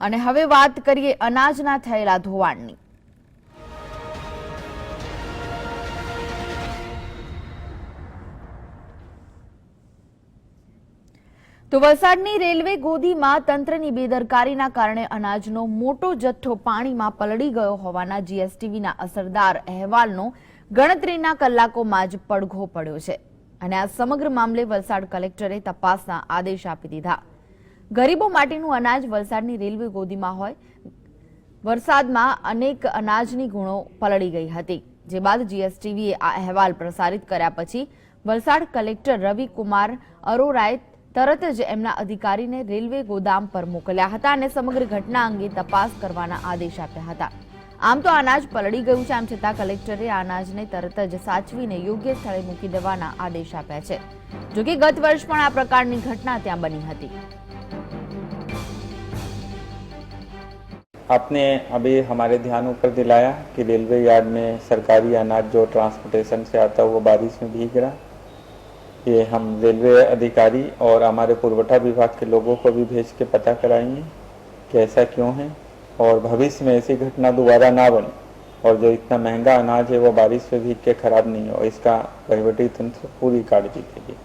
અને હવે વાત કરીએ અનાજના થયેલા ધોવાણની. તો વલસાડની રેલવે ગોદીમાં તંત્રની બેદરકારીના કારણે અનાજનો મોટો જથ્થો પાણીમાં પલળી ગયો હોવાના જીએસટીવીના અસરદાર અહેવાલનો ગણતરીના કલાકોમાં જ પડઘો પડ્યો છે. અને આ સમગ્ર મામલે વલસાડ કલેક્ટરે તપાસના આદેશ આપી દીધા. ગરીબો માટેનું અનાજ વલસાડની રેલવે ગોદીમાં હોય. વરસાદમાં અનેક અનાજની ગુણો પલળી ગઈ હતી. જે બાદ જીએસટીવીએ આ અહેવાલ પ્રસારિત કર્યા પછી વલસાડ કલેક્ટર રવિકુમાર અરોરાએ તરત જ એમના અધિકારીને રેલવે ગોદામ પર મોકલ્યા હતા અને સમગ્ર ઘટના અંગે તપાસ કરવાના આદેશ આપ્યા હતા. આમ તો અનાજ પલળી ગયું છે, આમ છતાં કલેક્ટરે અનાજને તરત જ સાચવીને યોગ્ય સ્થળે મૂકી દેવાના આદેશ આપ્યા છે. જોકે ગત વર્ષ પણ આ પ્રકારની ઘટના ત્યાં બની હતી. आपने अभी हमारे ध्यान ऊपर दिलाया कि रेलवे यार्ड में सरकारी अनाज जो ट्रांसपोर्टेशन से आता है वो बारिश में भीग रहा, ये हम रेलवे अधिकारी और हमारे पुरवठा विभाग के लोगों को भी भेज के पता कराएँगे कि ऐसा क्यों है और भविष्य में ऐसी घटना दोबारा ना बने और जो इतना महँगा अनाज है वो बारिश में भीग के खराब नहीं हो, इसका वहीवटी तंत्र पूरी काळजी लेगी